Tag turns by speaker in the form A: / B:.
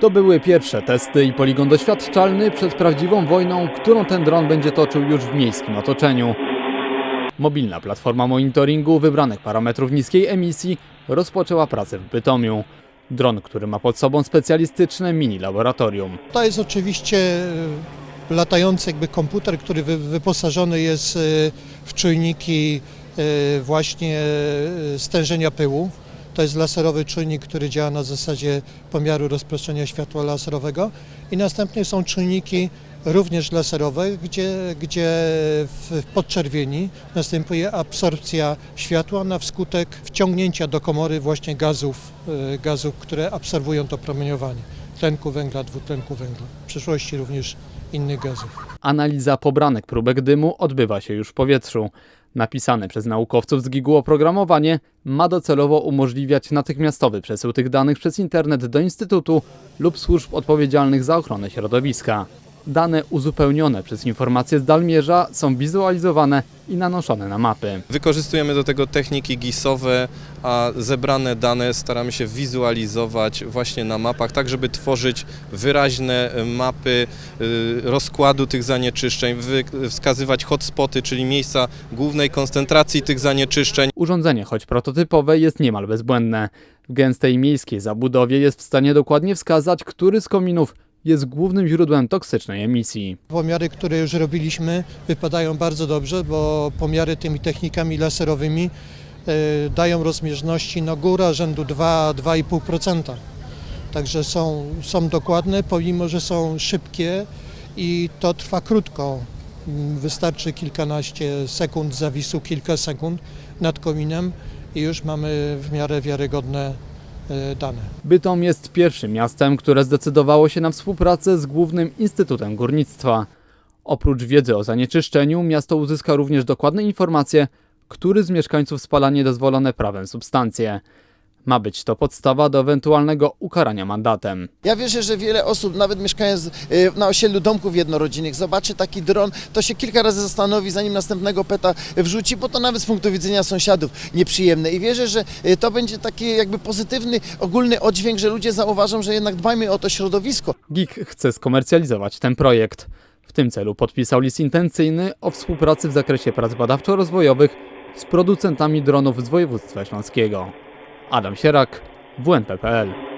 A: To były pierwsze testy i poligon doświadczalny przed prawdziwą wojną, którą ten dron będzie toczył już w miejskim otoczeniu. Mobilna platforma monitoringu wybranych parametrów niskiej emisji rozpoczęła pracę w Bytomiu. Dron, który ma pod sobą specjalistyczne mini laboratorium.
B: To jest oczywiście e, latający jakby komputer, który wy, wyposażony jest e, w czujniki e, właśnie stężenia pyłu. To jest laserowy czujnik, który działa na zasadzie pomiaru rozproszenia światła laserowego i następnie są czujniki również laserowe, gdzie, gdzie w, podczerwieni następuje absorpcja światła na wskutek wciągnięcia do komory właśnie gazów, e, gazów, które absorbują to promieniowanie tlenku węgla, dwutlenku węgla, w przyszłości również innych gazów.
A: Analiza pobranek próbek dymu odbywa się już w powietrzu. Napisane przez naukowców z GIG-u oprogramowanie ma docelowo umożliwiać natychmiastowy przesył tych danych przez internet do Instytutu lub służb odpowiedzialnych za ochronę środowiska. Dane uzupełnione przez informacje z dalmierza są wizualizowane i nanoszone na mapy.
C: Wykorzystujemy do tego techniki GIS-owe, a zebrane dane staramy się wizualizować właśnie na mapach, tak żeby tworzyć wyraźne e, mapy y, rozkładu tych zanieczyszczeń, wskazywać hotspoty, czyli miejsca głównej koncentracji tych zanieczyszczeń.
A: Urządzenie, choć prototypowe, jest niemal bezbłędne. W gęstej miejskiej zabudowie jest w stanie dokładnie wskazać, który z kominów jest głównym źródłem toksycznej emisji.
B: Pomiary, które już robiliśmy, wypadają bardzo dobrze, bo pomiary tymi technikami laserowymi e, dają rozbieżności no góra rzędu 2-2,5%. Także są, są dokładne, pomimo że są szybkie i to trwa krótko. Wystarczy kilkanaście sekund zawisu, kilka sekund nad kominem i już mamy w miarę wiarygodne dane.
A: Bytom jest pierwszym miastem, które zdecydowało się na współpracę z Głównym Instytutem Górnictwa. Oprócz wiedzy o zanieczyszczeniu, miasto uzyska również dokładne informacje, który z mieszkańców spala niedozwolone prawem substancje. Ma być to podstawa do ewentualnego ukarania mandatem.
D: Ja wierzę, że wiele osób, nawet mieszkając y, na osiedlu domków jednorodzinnych, zobaczy taki dron, to się kilka razy zastanowi, zanim następnego peta wrzuci, bo to nawet z punktu widzenia sąsiadów nieprzyjemne. I wierzę, że y, to będzie taki jakby pozytywny, ogólny oddźwięk, że ludzie zauważą, że jednak dbajmy o to środowisko.
A: GIG chce skomercjalizować ten projekt. W tym celu podpisał list intencyjny o współpracy w zakresie prac badawczo-rozwojowych z producentami dronów z województwa śląskiego. Adam Sierak, WNP.pl